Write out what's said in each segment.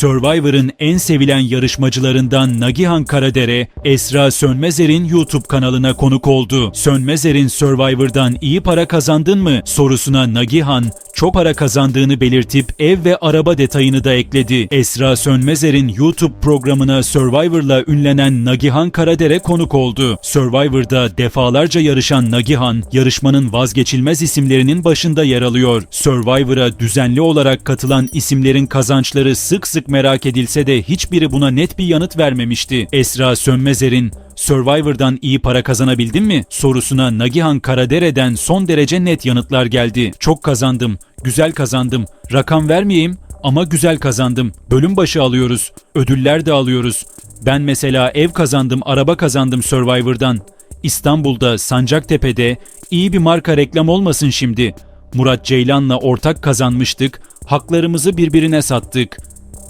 Survivor'ın en sevilen yarışmacılarından Nagihan Karadere, Esra Sönmezer'in YouTube kanalına konuk oldu. Sönmezer'in Survivor'dan iyi para kazandın mı sorusuna Nagihan, çok para kazandığını belirtip ev ve araba detayını da ekledi. Esra Sönmezer'in YouTube programına Survivor'la ünlenen Nagihan Karadere konuk oldu. Survivor'da defalarca yarışan Nagihan, yarışmanın vazgeçilmez isimlerinin başında yer alıyor. Survivor'a düzenli olarak katılan isimlerin kazançları sık sık merak edilse de hiçbiri buna net bir yanıt vermemişti. Esra Sönmezer'in Survivor'dan iyi para kazanabildin mi? sorusuna Nagihan Karadere'den son derece net yanıtlar geldi. Çok kazandım, güzel kazandım, rakam vermeyeyim ama güzel kazandım. Bölüm başı alıyoruz, ödüller de alıyoruz. Ben mesela ev kazandım, araba kazandım Survivor'dan. İstanbul'da, Sancaktepe'de iyi bir marka reklam olmasın şimdi. Murat Ceylan'la ortak kazanmıştık, haklarımızı birbirine sattık.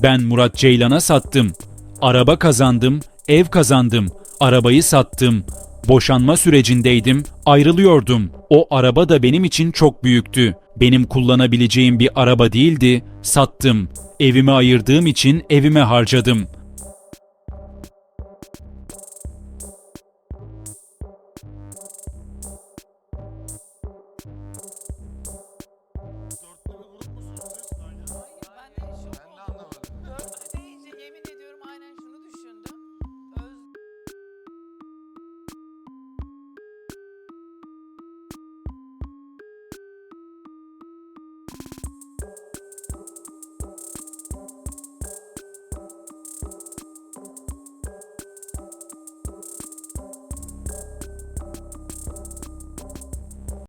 Ben Murat Ceylan'a sattım. Araba kazandım, ev kazandım, arabayı sattım. Boşanma sürecindeydim, ayrılıyordum. O araba da benim için çok büyüktü. Benim kullanabileceğim bir araba değildi, sattım. Evimi ayırdığım için evime harcadım.